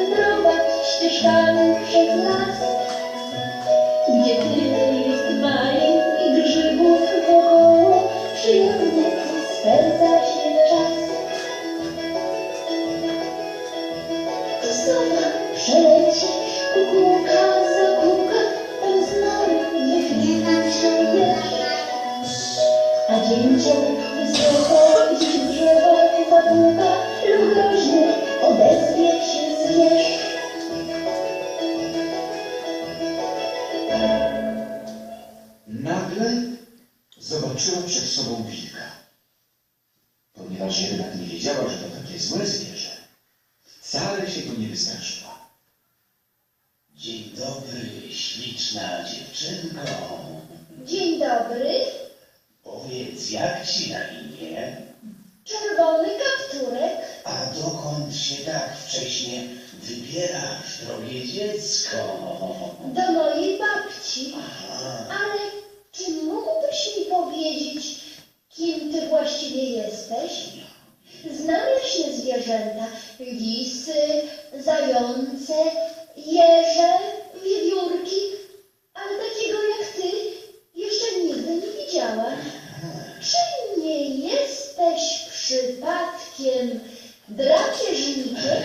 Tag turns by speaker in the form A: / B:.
A: wędrować ścieżkami przez las, gdzie tyle jest malin i grzybów wokoło, przyjemny spędza się czas. Sowa przeleci, kukułka zakuka, tam znowu wychnie nam się deszcz. A dzięcioł
B: Nagle zobaczyła przed sobą wilka. Ponieważ jednak nie wiedziała, że to takie złe zwierzę, wcale się go nie wystraszyła.
C: Dzień dobry, śliczna dziewczynko.
A: Dzień dobry,
C: Powiedz, jak ci na imię?
A: czerwony kapturek.
C: A dokąd się tak wcześnie wybierasz, drogie dziecko?
A: Do mojej babci.
C: jesteśmy.
A: Znam zwierzęta, lisy, zające, jeże, wiewiórki, ale takiego jak ty jeszcze nigdy nie widziałam. Czy nie jesteś przypadkiem drapieżnikiem?